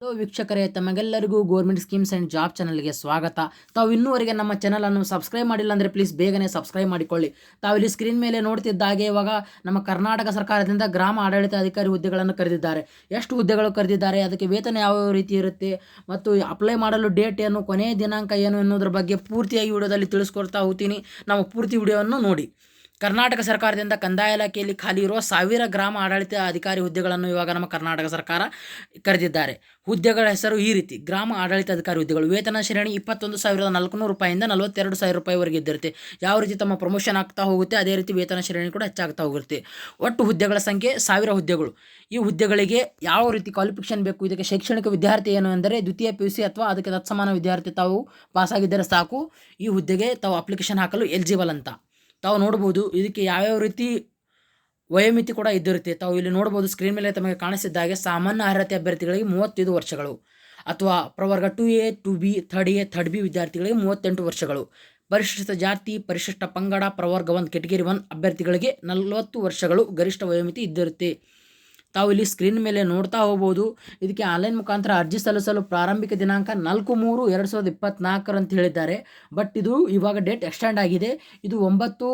Hello ವೀಕ್ಷಕರೇ, ತಮಗೆಲ್ಲರಿಗೂ government schemes and job ಚಾನಲ್ಗೆ ಸ್ವಾಗತ. ತಾವು ಇನ್ನೂವರೆಗೆ ನಮ್ಮ ಚಾನಲನ್ನು ಸಬ್ಸ್ಕ್ರೈಬ್ ಮಾಡಿಲ್ಲ ಅಂದರೆ ಪ್ಲೀಸ್ ಬೇಗನೆ ಸಬ್ಸ್ಕ್ರೈಬ್ ಮಾಡಿಕೊಳ್ಳಿ. ತಾವು ಇಲ್ಲಿ ಸ್ಕ್ರೀನ್ ಮೇಲೆ ನೋಡ್ತಿದ್ದಾಗೆ ಇವಾಗ ನಮ್ಮ ಕರ್ನಾಟಕ ಸರ್ಕಾರದಿಂದ ಗ್ರಾಮ ಆಡಳಿತ ಅಧಿಕಾರಿ ಹುದ್ದೆಗಳನ್ನು ಕರೆದಿದ್ದಾರೆ. ಎಷ್ಟು ಹುದ್ದೆಗಳು ಕರೆದಿದ್ದಾರೆ, ಅದಕ್ಕೆ ವೇತನ ಯಾವ ರೀತಿ ಇರುತ್ತೆ, ಮತ್ತು ಅಪ್ಲೈ ಮಾಡಲು ಡೇಟ್ ಏನು, ಕೊನೆಯ ದಿನಾಂಕ ಏನು ಎನ್ನುವುದರ ಬಗ್ಗೆ ಪೂರ್ತಿಯಾಗಿ ವಿಡಿಯೋದಲ್ಲಿ ತಿಳಿಸ್ಕೊಡ್ತಾ ಹೋಗ್ತೀನಿ. ನಾವು ಪೂರ್ತಿ ವಿಡಿಯೋವನ್ನು ನೋಡಿ. ಕರ್ನಾಟಕ ಸರ್ಕಾರದಿಂದ ಕಂದಾಯ ಇಲಾಖೆಯಲ್ಲಿ ಖಾಲಿ ಇರುವ ಸಾವಿರ ಗ್ರಾಮ ಆಡಳಿತ ಅಧಿಕಾರಿ ಹುದ್ದೆಗಳನ್ನು ಇವಾಗ ನಮ್ಮ ಕರ್ನಾಟಕ ಸರ್ಕಾರ ಕರೆದಿದ್ದಾರೆ. ಹುದ್ದೆಗಳ ಹೆಸರು ಈ ರೀತಿ, ಗ್ರಾಮ ಆಡಳಿತ ಅಧಿಕಾರಿ ಹುದ್ದೆಗಳು. ವೇತನ ಶ್ರೇಣಿ ಇಪ್ಪತ್ತೊಂದು ಸಾವಿರದ ನಾಲ್ಕುನೂರು ರೂಪಾಯಿಂದ ನಲವತ್ತೆರಡು ಸಾವಿರ ರೂಪಾಯಿವರೆಗೆ ಇದ್ದಿರುತ್ತೆ. ಯಾವ ರೀತಿ ತಮ್ಮ ಪ್ರಮೋಷನ್ ಆಗ್ತಾ ಹೋಗುತ್ತೆ, ಅದೇ ರೀತಿ ವೇತನ ಶ್ರೇಣಿ ಕೂಡ ಹೆಚ್ಚಾಗ್ತಾ ಹೋಗಿರುತ್ತೆ. ಒಟ್ಟು ಹುದ್ದೆಗಳ ಸಂಖ್ಯೆ ಸಾವಿರ ಹುದ್ದೆಗಳು. ಈ ಹುದ್ದೆಗಳಿಗೆ ಯಾವ ರೀತಿ ಕ್ವಾಲಿಫಿಕೇಷನ್ ಬೇಕು? ಇದಕ್ಕೆ ಶೈಕ್ಷಣಿಕ ವಿದ್ಯಾರ್ಥಿ ಏನು ಎಂದರೆ ದ್ವಿತೀಯ ಪಿ ಯು ಸಿ ಅಥವಾ ಅದಕ್ಕೆ ತತ್ಸಮಾನ ವಿದ್ಯಾರ್ಥಿ ತಾವು ಪಾಸಾಗಿದ್ದರೆ ಸಾಕು. ಈ ಹುದ್ದೆಗೆ ತಾವು ಅಪ್ಲಿಕೇಶನ್ ಹಾಕಲು ಎಲಿಜಿಬಲ್ ಅಂತ. ತಾವು ನೋಡ್ಬೋದು ಇದಕ್ಕೆ ಯಾವ್ಯಾವ ರೀತಿ ವಯೋಮಿತಿ ಕೂಡ ಇದ್ದಿರುತ್ತೆ. ತಾವು ಇಲ್ಲಿ ನೋಡ್ಬೋದು ಸ್ಕ್ರೀನ್ ಮೇಲೆ ತಮಗೆ ಕಾಣಿಸಿದ್ದಾಗೆ ಸಾಮಾನ್ಯ ಅರ್ಹತೆ ಅಭ್ಯರ್ಥಿಗಳಿಗೆ ಮೂವತ್ತೈದು ವರ್ಷಗಳು ಅಥವಾ ಪ್ರವರ್ಗ two A two B third A third B ವಿದ್ಯಾರ್ಥಿಗಳಿಗೆ ಮೂವತ್ತೆಂಟು ವರ್ಷಗಳು. ಪರಿಶಿಷ್ಟ ಜಾತಿ ಪರಿಶಿಷ್ಟ ಪಂಗಡ, ಪ್ರವರ್ಗ ಒಂದು ಕೆಟಗರಿ ಒನ್ ಅಭ್ಯರ್ಥಿಗಳಿಗೆ ನಲವತ್ತು ವರ್ಷಗಳು ಗರಿಷ್ಠ ವಯೋಮಿತಿ ಇದ್ದಿರುತ್ತೆ. ತಾವು ಇಲ್ಲಿ ಸ್ಕ್ರೀನ್ ಮೇಲೆ ನೋಡ್ತಾ ಹೋಗ್ಬೋದು. ಇದಕ್ಕೆ ಆನ್ಲೈನ್ ಮುಖಾಂತರ ಅರ್ಜಿ ಸಲ್ಲಿಸಲು ಪ್ರಾರಂಭಿಕ ದಿನಾಂಕ ನಾಲ್ಕು ಮೂರು ಎರಡು ಸಾವಿರದ ಇಪ್ಪತ್ನಾಲ್ಕರು ಅಂತ ಹೇಳಿದ್ದಾರೆ. ಬಟ್ ಇದು ಇವಾಗ ಡೇಟ್ ಎಕ್ಸ್ಟೆಂಡ್ ಆಗಿದೆ. ಇದು ಒಂಬತ್ತು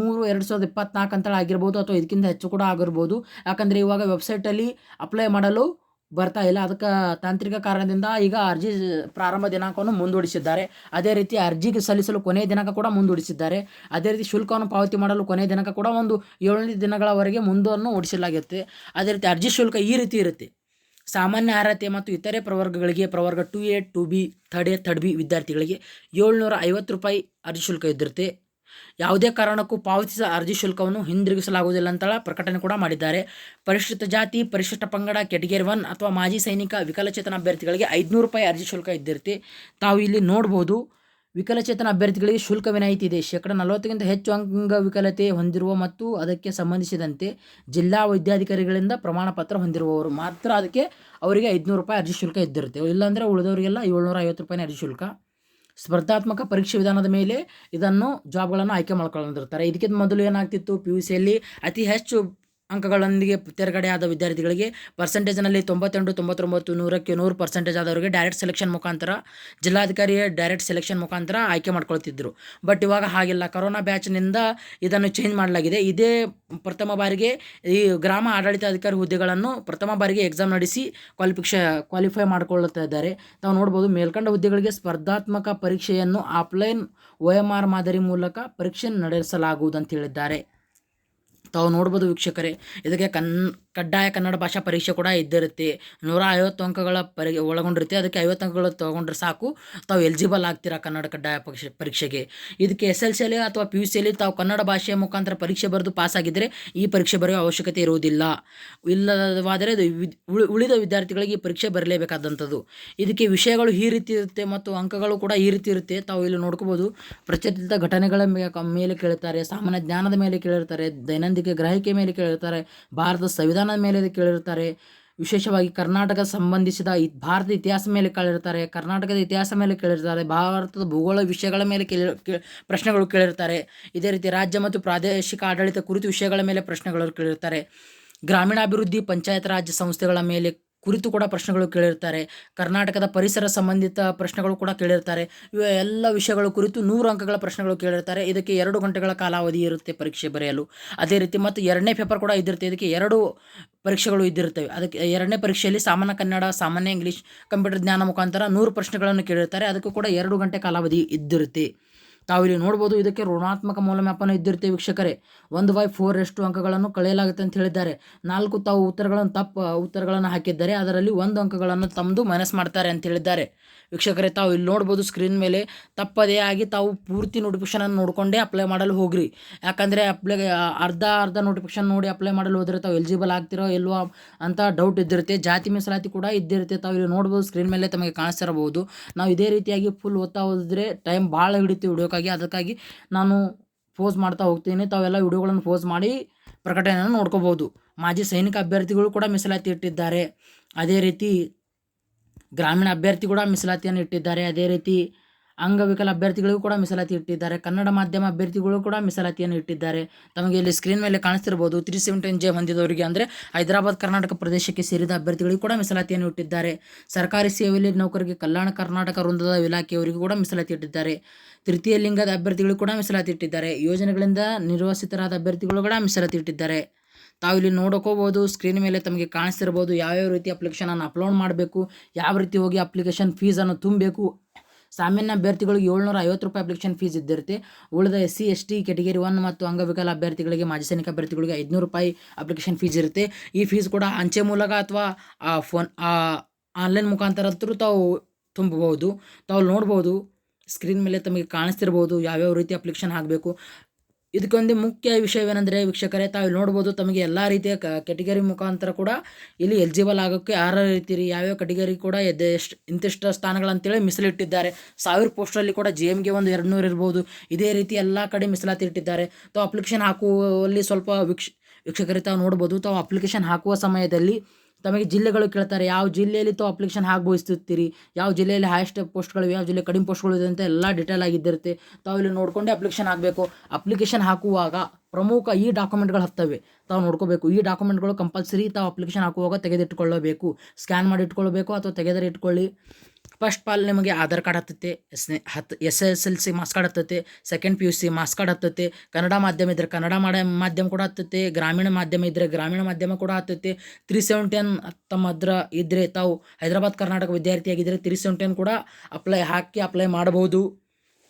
ಮೂರು ಎರಡು ಸಾವಿರದ ಇಪ್ಪತ್ನಾಲ್ಕು ಅಂತ ಆಗಿರ್ಬೋದು ಅಥವಾ ಇದಕ್ಕಿಂತ ಹೆಚ್ಚು ಕೂಡ ಆಗಿರ್ಬೋದು. ಯಾಕಂದರೆ ಇವಾಗ ವೆಬ್ಸೈಟಲ್ಲಿ ಅಪ್ಲೈ ಮಾಡಲು ಬರ್ತಾ ಇಲ್ಲ. ಅದಕ್ಕೆ ತಾಂತ್ರಿಕ ಕಾರಣದಿಂದ ಈಗ ಅರ್ಜಿ ಪ್ರಾರಂಭ ದಿನಾಂಕವನ್ನು ಮುಂದೂಡಿಸಿದ್ದಾರೆ. ಅದೇ ರೀತಿ ಅರ್ಜಿಗೆ ಸಲ್ಲಿಸಲು ಕೊನೆಯ ದಿನಾಂಕ ಕೂಡ ಮುಂದೂಡಿಸಿದ್ದಾರೆ. ಅದೇ ರೀತಿ ಶುಲ್ಕವನ್ನು ಪಾವತಿ ಮಾಡಲು ಕೊನೆಯ ದಿನಾಂಕ ಕೂಡ ಒಂದು ಏಳನೇ ದಿನಗಳವರೆಗೆ ಮುಂದನ್ನು ಓಡಿಸಲಾಗುತ್ತೆ. ಅದೇ ರೀತಿ ಅರ್ಜಿ ಶುಲ್ಕ ಈ ರೀತಿ ಇರುತ್ತೆ. ಸಾಮಾನ್ಯ ಅರ್ಹತೆ ಮತ್ತು ಇತರೆ ಪ್ರವರ್ಗಗಳಿಗೆ, ಪ್ರವರ್ಗ two A, two B, third A, third B ವಿದ್ಯಾರ್ಥಿಗಳಿಗೆ ಏಳ್ನೂರ ಐವತ್ತು ರೂಪಾಯಿ ಅರ್ಜಿ ಶುಲ್ಕ ಇದ್ದಿರುತ್ತೆ ಯಾವುದೇ ಕಾರಣಕ್ಕೂ ಪಾವತಿಸಿದ ಅರ್ಜಿ ಶುಲ್ಕವನ್ನು ಹಿಂದಿರುಗಿಸಲಾಗುವುದಿಲ್ಲ ಅಂತ ಪ್ರಕಟಣೆ ಕೂಡ ಮಾಡಿದ್ದಾರೆ. ಪರಿಶಿಷ್ಟ ಜಾತಿ ಪರಿಶಿಷ್ಟ ಪಂಗಡ, ಕೆಟಗರಿ ಒನ್ ಅಥವಾ ಮಾಜಿ ಸೈನಿಕ, ವಿಕಲಚೇತನ ಅಭ್ಯರ್ಥಿಗಳಿಗೆ ಐದುನೂರು ರೂಪಾಯಿ ಅರ್ಜಿ ಶುಲ್ಕ ಇದ್ದಿರುತ್ತೆ ತಾವು ಇಲ್ಲಿ ನೋಡ್ಬೋದು, ವಿಕಲಚೇತನ ಅಭ್ಯರ್ಥಿಗಳಿಗೆ ಶುಲ್ಕ ವಿನಾಯಿತಿ ಇದೆ. ಶೇಕಡ ನಲವತ್ತಕ್ಕಿಂತ ಹೆಚ್ಚು ಅಂಗವಿಕಲತೆ ಹೊಂದಿರುವ ಮತ್ತು ಅದಕ್ಕೆ ಸಂಬಂಧಿಸಿದಂತೆ ಜಿಲ್ಲಾ ವೈದ್ಯಾಧಿಕಾರಿಗಳಿಂದ ಪ್ರಮಾಣ ಪತ್ರ ಹೊಂದಿರುವವರು ಮಾತ್ರ ಅದಕ್ಕೆ ಅವರಿಗೆ ಐದುನೂರು ರೂಪಾಯಿ ಅರ್ಜಿ ಶುಲ್ಕ ಇದ್ದಿರುತ್ತೆ. ಇಲ್ಲಾಂದರೆ ಉಳಿದವರಿಗೆಲ್ಲ ಏಳ್ನೂರ ಐವತ್ತು ರೂಪಾಯಿ ಅರ್ಜಿ ಶುಲ್ಕ. ಸ್ಪರ್ಧಾತ್ಮಕ ಪರೀಕ್ಷೆ ವಿಧಾನದ ಮೇಲೆ ಇದನ್ನು ಜಾಬ್ಗಳನ್ನು ಆಯ್ಕೆ ಮಾಡ್ಕೊಂಡಿರ್ತಾರೆ ಇದಕ್ಕಿಂತ ಮೊದಲು ಏನಾಗ್ತಿತ್ತು? ಪಿ ಯು ಸಿಯಲ್ಲಿ ಅತಿ ಹೆಚ್ಚು ಅಂಕಗಳೊಂದಿಗೆ ತೇರ್ಗಡೆ ಆದ ವಿದ್ಯಾರ್ಥಿಗಳಿಗೆ ಪರ್ಸೆಂಟೇಜ್ನಲ್ಲಿ ತೊಂಬತ್ತೆಂಟು, ತೊಂಬತ್ತೊಂಬತ್ತು, ನೂರಕ್ಕೆ ನೂರು ಪರ್ಸೆಂಟೇಜ್ ಆದವರಿಗೆ ಡೈರೆಕ್ಟ್ ಸೆಲೆಕ್ಷನ್ ಮುಖಾಂತರ ಜಿಲ್ಲಾಧಿಕಾರಿಯ ಡೈರೆಕ್ಟ್ ಸೆಲೆಕ್ಷನ್ ಮುಖಾಂತರ ಆಯ್ಕೆ ಮಾಡ್ಕೊಳ್ತಿದ್ರು. ಬಟ್ ಇವಾಗ ಹಾಗಿಲ್ಲ. ಕೊರೋನಾ ಬ್ಯಾಚ್ನಿಂದ ಇದನ್ನು ಚೇಂಜ್ ಮಾಡಲಾಗಿದೆ. ಇದೇ ಪ್ರಥಮ ಬಾರಿಗೆ ಈ ಗ್ರಾಮ ಆಡಳಿತಾಧಿಕಾರಿ ಹುದ್ದೆಗಳನ್ನು ಪ್ರಥಮ ಬಾರಿಗೆ ಎಕ್ಸಾಮ್ ನಡೆಸಿ ಕ್ವಾಲಿಫಿಕ್ಷ ಕ್ವಾಲಿಫೈ ಮಾಡಿಕೊಳ್ಳುತ್ತಾ ಇದ್ದಾರೆ. ನಾವು ನೋಡ್ಬೋದು ಮೇಲ್ಕಂಡ ಹುದ್ದೆಗಳಿಗೆ ಸ್ಪರ್ಧಾತ್ಮಕ ಪರೀಕ್ಷೆಯನ್ನು ಆಫ್ಲೈನ್ ಒ ಎಂ ಆರ್ ಮಾದರಿ ಮೂಲಕ ಪರೀಕ್ಷೆ ನಡೆಸಲಾಗುವುದು ಅಂತ ಹೇಳಿದ್ದಾರೆ. ತಾವು ನೋಡ್ಬೋದು ವೀಕ್ಷಕರೇ. ಇದಕ್ಕೆ ಕನ್ ಕಡ್ಡಾಯ ಕನ್ನಡ ಭಾಷಾ ಪರೀಕ್ಷೆ ಕೂಡ ಇದ್ದಿರುತ್ತೆ. ನೂರ ಐವತ್ತು ಅಂಕಗಳ ಪರಿ, ಒಳಗೊಂಡಿರುತ್ತೆ. ಅದಕ್ಕೆ ಐವತ್ತು ಅಂಕಗಳು ತೊಗೊಂಡ್ರೆ ಸಾಕು. ತಾವು ಎಲಿಜಿಬಲ್ ಆಗ್ತೀರಾ ಕನ್ನಡ ಕಡ್ಡಾಯ ಪರೀಕ್ಷೆ ಪರೀಕ್ಷೆಗೆ? ಇದಕ್ಕೆ ಎಸ್ ಎಲ್ ಸಿಯಲ್ಲಿ ಅಥವಾ ಪಿ ಯು ಸಿಯಲ್ಲಿ ತಾವು ಕನ್ನಡ ಭಾಷೆಯ ಮುಖಾಂತರ ಪರೀಕ್ಷೆ ಬರೆದು ಪಾಸಾಗಿದ್ದರೆ ಈ ಪರೀಕ್ಷೆ ಬರೆಯುವ ಅವಶ್ಯಕತೆ ಇರುವುದಿಲ್ಲ. ಇಲ್ಲವಾದರೆ ಉಳಿದ ವಿದ್ಯಾರ್ಥಿಗಳಿಗೆ ಈ ಪರೀಕ್ಷೆ ಬರಲೇಬೇಕಾದಂಥದ್ದು. ಇದಕ್ಕೆ ವಿಷಯಗಳು ಈ ರೀತಿ ಇರುತ್ತೆ ಮತ್ತು ಅಂಕಗಳು ಕೂಡ ಈ ರೀತಿ ಇರುತ್ತೆ. ತಾವು ಇಲ್ಲಿ ನೋಡ್ಕೋಬೋದು. ಪ್ರಚಲಿತ ಘಟನೆಗಳ ಮೇಲೆ ಕೇಳುತ್ತಾರೆ ಸಾಮಾನ್ಯ ಜ್ಞಾನದ ಮೇಲೆ ಕೇಳಿರ್ತಾರೆ ದೈನಂದಿನ ಗ್ರಹಿಕೆ ಮೇಲೆ ಕೇಳಿರ್ತಾರೆ ಭಾರತದ ಸಂವಿಧಾನದ ಮೇಲೆ ಕೇಳಿರ್ತಾರೆ ವಿಶೇಷವಾಗಿ ಕರ್ನಾಟಕ ಸಂಬಂಧಿಸಿದ ಭಾರತದ ಇತಿಹಾಸ ಮೇಲೆ ಕೇಳಿರ್ತಾರೆ ಕರ್ನಾಟಕದ ಇತಿಹಾಸ ಮೇಲೆ ಕೇಳಿರ್ತಾರೆ ಭಾರತದ ಭೂಗೋಳ ವಿಷಯಗಳ ಮೇಲೆ ಕೇಳಿ ಪ್ರಶ್ನೆಗಳು ಕೇಳಿರ್ತಾರೆ ಇದೇ ರೀತಿ ರಾಜ್ಯ ಮತ್ತು ಪ್ರಾದೇಶಿಕ ಆಡಳಿತ ಕುರಿತು ವಿಷಯಗಳ ಮೇಲೆ ಪ್ರಶ್ನೆಗಳು ಕೇಳಿರ್ತಾರೆ ಗ್ರಾಮೀಣಾಭಿವೃದ್ಧಿ, ಪಂಚಾಯತ್ ರಾಜ್ ಸಂಸ್ಥೆಗಳ ಮೇಲೆ ಕುರಿತು ಕೂಡ ಪ್ರಶ್ನೆಗಳು ಕೇಳಿರ್ತಾರೆ. ಕರ್ನಾಟಕದ ಪರಿಸರ ಸಂಬಂಧಿತ ಪ್ರಶ್ನೆಗಳು ಕೂಡ ಕೇಳಿರ್ತಾರೆ. ಎಲ್ಲ ವಿಷಯಗಳ ಕುರಿತು ನೂರು ಅಂಕಗಳ ಪ್ರಶ್ನೆಗಳು ಕೇಳಿರ್ತಾರೆ. ಇದಕ್ಕೆ ಎರಡು ಗಂಟೆಗಳ ಕಾಲಾವಧಿ ಇರುತ್ತೆ ಪರೀಕ್ಷೆ ಬರೆಯಲು. ಅದೇ ರೀತಿ ಮತ್ತು ಎರಡನೇ ಪೇಪರ್ ಕೂಡ ಇದ್ದಿರುತ್ತೆ. ಇದಕ್ಕೆ ಎರಡು ಪರೀಕ್ಷೆಗಳು ಇದ್ದಿರ್ತವೆ. ಅದಕ್ಕೆ ಎರಡನೇ ಪರೀಕ್ಷೆಯಲ್ಲಿ ಸಾಮಾನ್ಯ ಕನ್ನಡ, ಸಾಮಾನ್ಯ ಇಂಗ್ಲೀಷ್, ಕಂಪ್ಯೂಟರ್ ಜ್ಞಾನ ಮುಖಾಂತರ ನೂರು ಪ್ರಶ್ನೆಗಳನ್ನು ಕೇಳಿರ್ತಾರೆ. ಅದಕ್ಕೂ ಕೂಡ ಎರಡು ಗಂಟೆ ಕಾಲಾವಧಿ ಇದ್ದಿರುತ್ತೆ. ತಾವು ಇಲ್ಲಿ ನೋಡ್ಬೋದು ಇದಕ್ಕೆ ಋಣಾತ್ಮಕ ಮೌಲ್ಯಮಾಪನ ಇದ್ದಿರುತ್ತೆ ವೀಕ್ಷಕರೇ. ಒಂದು ಬೈ ಫೋರ್ ಎಷ್ಟು ಅಂಕಗಳನ್ನು ಕಳೆಯಲಾಗುತ್ತೆ ಅಂತ ಹೇಳಿದ್ದಾರೆ. ನಾಲ್ಕು ತಾವು ಉತ್ತರಗಳನ್ನು ತಪ್ಪು, ಉತ್ತರಗಳನ್ನು ಹಾಕಿದ್ದಾರೆ. ಅದರಲ್ಲಿ ಒಂದು ಅಂಕಗಳನ್ನು ತಮ್ಮದು ಮೈನಸ್ ಮಾಡ್ತಾರೆ ಅಂತ ಹೇಳಿದ್ದಾರೆ. ವೀಕ್ಷಕರೇ, ತಾವು ಇಲ್ಲಿ ನೋಡ್ಬೋದು ಸ್ಕ್ರೀನ್ ಮೇಲೆ ತಪ್ಪದೇ ಆಗಿ ತಾವು ಪೂರ್ತಿ ನೋಟಿಫಿಕೇಷನನ್ನು ನೋಡಿಕೊಂಡೇ ಅಪ್ಲೈ ಮಾಡಲು ಹೋಗ್ರಿ. ಯಾಕಂದರೆ ಅಪ್ಲೈ ಅರ್ಧ ಅರ್ಧ ನೋಟಿಫಿಕೇಶನ್ ನೋಡಿ ಅಪ್ಲೈ ಮಾಡಲು ಹೋದರೆ ತಾವು ಎಲಿಜಿಬಲ್ ಆಗ್ತಿರೋ ಇಲ್ವೋ ಅಂತ ಡೌಟ್ ಇದ್ದಿರುತ್ತೆ. ಜಾತಿ ಮೀಸಲಾತಿ ಕೂಡ ಇದ್ದಿರುತ್ತೆ. ತಾವು ಇಲ್ಲಿ ನೋಡ್ಬೋದು ಸ್ಕ್ರೀನ್ ಮೇಲೆ ತಮಗೆ ಕಾಣಿಸ್ತಿರಬಹುದು ನಾವು ಇದೇ ರೀತಿಯಾಗಿ ಫುಲ್ ಓದ್ತಾ ಹೋದ್ರೆ ಟೈಮ್ ಭಾಳ ಹಿಡಿತೀವಿ ವಿಡಿಯೋಕ್ಕಾಗಿ ಅದಕ್ಕಾಗಿ ನಾನು ಪೋಸ್ ಮಾಡ್ತಾ ಹೋಗ್ತೀನಿ. ತಾವೆಲ್ಲ ವಿಡಿಯೋಗಳನ್ನು ಪೋಸ್ ಮಾಡಿ ಪ್ರಕಟಣೆಯನ್ನು ನೋಡ್ಕೋಬೋದು ಮಾಜಿ ಸೈನಿಕ ಅಭ್ಯರ್ಥಿಗಳು ಕೂಡ ಮೀಸಲಾತಿ ಇಟ್ಟಿದ್ದಾರೆ. ಅದೇ ರೀತಿ ಗ್ರಾಮೀಣ ಅಭ್ಯರ್ಥಿ ಕೂಡ ಮೀಸಲಾತಿಯನ್ನು ಇಟ್ಟಿದ್ದಾರೆ. ಅದೇ ರೀತಿ ಅಂಗವಿಕಲ ಅಭ್ಯರ್ಥಿಗಳಿಗೂ ಕೂಡ ಮೀಸಲಾತಿ ಇಟ್ಟಿದ್ದಾರೆ. ಕನ್ನಡ ಮಾಧ್ಯಮ ಅಭ್ಯರ್ಥಿಗಳು ಕೂಡ ಮೀಸಲಾತಿಯನ್ನು ಇಟ್ಟಿದ್ದಾರೆ. ತಮಗೆ ಇಲ್ಲಿ ಸ್ಕ್ರೀನ್ ಮೇಲೆ ಕಾಣಿಸ್ತಿರ್ಬೋದು ತ್ರೀ ಸೆವೆಂಟೀನ್ ಜೆ ಹೊಂದಿದವರಿಗೆ ಅಂದರೆ ಹೈದರಾಬಾದ್, ಕರ್ನಾಟಕ ಪ್ರದೇಶಕ್ಕೆ ಸೇರಿದ ಅಭ್ಯರ್ಥಿಗಳಿಗೂ ಕೂಡ ಮೀಸಲಾತಿಯನ್ನು ಇಟ್ಟಿದ್ದಾರೆ. ಸರ್ಕಾರಿ ಸೇವೆಯಲ್ಲಿ ನೌಕರಿಗೆ ಕಲ್ಯಾಣ ಕರ್ನಾಟಕ ವೃಂದದ ಇಲಾಖೆಯವರಿಗೂ ಕೂಡ ಮೀಸಲಾತಿ ಇಟ್ಟಿದ್ದಾರೆ. ತೃತೀಯ ಲಿಂಗದ ಅಭ್ಯರ್ಥಿಗಳು ಕೂಡ ಮೀಸಲಾತಿ ಇಟ್ಟಿದ್ದಾರೆ. ಯೋಜನೆಗಳಿಂದ ನಿರ್ವಸಿತರಾದ ಅಭ್ಯರ್ಥಿಗಳು ಕೂಡ ಮೀಸಲಾತಿ ಇಟ್ಟಿದ್ದಾರೆ. ತಾವು ಇಲ್ಲಿ ನೋಡ್ಕೋಬೋದು ಸ್ಕ್ರೀನ್ ಮೇಲೆ ತಮಗೆ ಕಾಣಿಸ್ತಿರ್ಬೋದು ಯಾವ್ಯಾವ ರೀತಿ ಅಪ್ಲಿಕೇಶನನ್ನು ಅಪ್ಲೋಡ್ ಮಾಡಬೇಕು, ಯಾವ ರೀತಿ ಹೋಗಿ ಅಪ್ಲಿಕೇಶನ್ ಫೀಸನ್ನು ತುಂಬಬೇಕು ಸಾಮಾನ್ಯ ಅಭ್ಯರ್ಥಿಗಳಿಗೆ ಏಳ್ನೂರ ಐವತ್ತು ರೂಪಾಯಿ ಅಪ್ಲಿಕೇಶನ್ ಫೀಸ್ ಇದ್ದಿರುತ್ತೆ. ಉಳಿದ S C S T category one ಮತ್ತು ಅಂಗವಿಕಲ ಅಭ್ಯರ್ಥಿಗಳಿಗೆ ಮಾಜಿ ಸೈನಿಕ ಅಭ್ಯರ್ಥಿಗಳಿಗೆ ಐದುನೂರು ರೂಪಾಯಿ ಅಪ್ಲಿಕೇಶನ್ ಫೀಸ್ ಇರುತ್ತೆ. ಈ ಫೀಸ್ ಕೂಡ ಅಂಚೆ ಮೂಲಕ ಅಥವಾ, ಆ ಫೋನ್ ಆನ್ಲೈನ್ ಮುಖಾಂತರ ಅಂತೂ ತಾವು ತುಂಬಬಹುದು. ತಾವು ನೋಡ್ಬೋದು ಸ್ಕ್ರೀನ್ ಮೇಲೆ ತಮಗೆ ಕಾಣಿಸ್ತಿರ್ಬೋದು ಯಾವ್ಯಾವ ರೀತಿ ಅಪ್ಲಿಕೇಶನ್ ಹಾಕಬೇಕು. ಇದಕ್ಕೊಂದು ಮುಖ್ಯ ವಿಷಯವೇನೆಂದರೆ ವೀಕ್ಷಕರೇ, ತಾವು ನೋಡ್ಬೋದು ತಮಗೆ ಎಲ್ಲ ರೀತಿಯ ಕ ಕೆಟಗರಿ ಮುಖಾಂತರ ಕೂಡ ಇಲ್ಲಿ ಎಲಿಜಿಬಲ್ ಆಗೋಕ್ಕೆ ಯಾರು ರೀತಿ ಯಾವ್ಯಾವ ಕೆಟಗರಿ ಕೂಡ ಎಷ್ಟು ಇಂತಿಷ್ಟು ಸ್ಥಾನಗಳಂತೇಳಿ ಮೀಸಲಿಟ್ಟಿದ್ದಾರೆ. ಸಾವಿರ ಪೋಸ್ಟಲ್ಲಿ ಕೂಡ ಜಿ ಎಮ್ಗೆ ಒಂದು ಎರಡು ನೂರು ಇರ್ಬೋದು. ಇದೇ ರೀತಿ ಎಲ್ಲ ಕಡೆ ಮೀಸಲಾತಿ ಇಟ್ಟಿದ್ದಾರೆ. ತಾವು ಅಪ್ಲಿಕೇಶನ್ ಹಾಕುವಲ್ಲಿ ಸ್ವಲ್ಪ ವೀಕ್ಷ, ವೀಕ್ಷಕರೇ ತಾವು ನೋಡ್ಬೋದು, ತಾವು ಅಪ್ಲಿಕೇಶನ್ ಹಾಕುವ ಸಮಯದಲ್ಲಿ ತಮಗೆ ಜಿಲ್ಲೆಗಳು ಕೇಳ್ತಾರೆ, ಯಾವ ಜಿಲ್ಲೆಯಲ್ಲಿ ತಾವು ಅಪ್ಲಿಕೇಶನ್ ಹಾಕಿ ಬಯಸ್ತಿರ್ತೀರಿ ಯಾವ ಜಿಲ್ಲೆಯಲ್ಲಿ ಹೈಯೆಸ್ಟ್ ಪೋಸ್ಟ್ಗಳು ಯಾವ ಜಿಲ್ಲೆ ಕಡಿಮೆ ಪೋಸ್ಟ್ಗಳು ಇದೆ ಅಂತ ಎಲ್ಲ ಡಿಟೇಲ್ ಆಗಿದ್ದಿರುತ್ತೆ. ತಾವು ಇಲ್ಲಿ ನೋಡ್ಕೊಂಡು ಅಪ್ಲಿಕೇಶನ್ ಹಾಕಬೇಕು ಅಪ್ಲಿಕೇಶನ್ ಹಾಕುವಾಗ ಪ್ರಮುಖ ಈ ಡಾಕ್ಯುಮೆಂಟ್ಗಳು ಹತ್ತವೆ. ತಾವು ನೋಡ್ಕೋಬೇಕು. ಈ ಡಾಕ್ಯುಮೆಂಟ್ಗಳು ಕಂಪಲ್ಸರಿ ತಾವು ಅಪ್ಲಿಕೇಶನ್ ಹಾಕುವಾಗ ತೆಗೆದಿಟ್ಕೊಳ್ಳಬೇಕು. ಸ್ಕ್ಯಾನ್ ಮಾಡಿ ಇಟ್ಕೊಳ್ಬೇಕು ಅಥವಾ ತೆಗೆದರೆ ಇಟ್ಕೊಳ್ಳಿ. ಫಸ್ಟ್ ಪಾಲ್ ನಿಮಗೆ ಆಧಾರ್ ಕಾರ್ಡ್ ಹತ್ತೈತೆ, ಎಸ್ ಹತ್ತು S S L C marks card ಹತ್ತೈತೆ second P U C marks card ಹತ್ತೈತೆ, Kannada ಮಾಧ್ಯಮ ಇದ್ದರೆ ಕನ್ನಡ ಮಾಡ ಮಾಧ್ಯಮ ಕೂಡ ಹತ್ತೈತೆ, ಗ್ರಾಮೀಣ ಮಾಧ್ಯಮ ಇದ್ದರೆ ಗ್ರಾಮೀಣ ಮಾಧ್ಯಮ ಕೂಡ ಹತ್ತೈತೆ ತ್ರೀ ಸೆವೆಂಟೆನ್ ತಮ್ಮ ಹತ್ರ ಇದ್ದರೆ ತಾವು ಹೈದರಾಬಾದ್ ಕರ್ನಾಟಕ ವಿದ್ಯಾರ್ಥಿಯಾಗಿದ್ದರೆ ತ್ರೀ ಸೆವೆಂಟೆನ್ ಕೂಡ ಅಪ್ಲೈ ಹಾಕಿ ಅಪ್ಲೈ ಮಾಡಬಹುದು.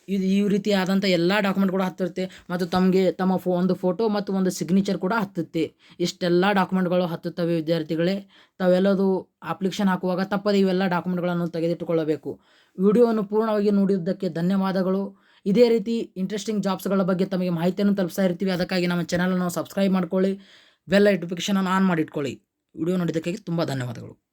ಇದು ಈ ರೀತಿ ಆದಂಥ ಎಲ್ಲ ಡಾಕ್ಯುಮೆಂಟ್ ಕೂಡ ಹತ್ತಿರುತ್ತೆ. ಮತ್ತು ತಮಗೆ ತಮ್ಮ ಫೋ ಒಂದು ಫೋಟೋ ಮತ್ತು ಒಂದು ಸಿಗ್ನೇಚರ್ ಕೂಡ ಹತ್ತುತ್ತೆ. ಇಷ್ಟೆಲ್ಲ ಡಾಕ್ಯುಮೆಂಟ್ಗಳು ಹತ್ತುತ್ತವೆ ವಿದ್ಯಾರ್ಥಿಗಳೇ. ತಾವೆಲ್ಲದು ಅಪ್ಲಿಕೇಶನ್ ಹಾಕುವಾಗ ತಪ್ಪದೆ ಇವೆಲ್ಲ ಡಾಕ್ಯುಮೆಂಟ್ಗಳನ್ನು ತೆಗೆದಿಟ್ಟುಕೊಳ್ಳಬೇಕು. ವಿಡಿಯೋವನ್ನು ಪೂರ್ಣವಾಗಿ ನೋಡಿದ್ದಕ್ಕೆ ಧನ್ಯವಾದಗಳು. ಇದೇ ರೀತಿ ಇಂಟ್ರೆಸ್ಟಿಂಗ್ ಜಾಬ್ಸ್ಗಳ ಬಗ್ಗೆ ತಮಗೆ ಮಾಹಿತಿಯನ್ನು ತಲುಪಿಸ್ತಾ ಇರ್ತೀವಿ. ಅದಕ್ಕಾಗಿ ನಮ್ಮ ಚಾನಲನ್ನು ಸಬ್ಸ್ಕ್ರೈಬ್ ಮಾಡ್ಕೊಳ್ಳಿ. ಬೆಲ್ ನೋಟಿಫಿಕೇಷನನ್ನು ಆನ್ ಮಾಡಿಟ್ಕೊಳ್ಳಿ. ವಿಡಿಯೋ ನೋಡಿದ್ದಕ್ಕಾಗಿ ತುಂಬ ಧನ್ಯವಾದಗಳು.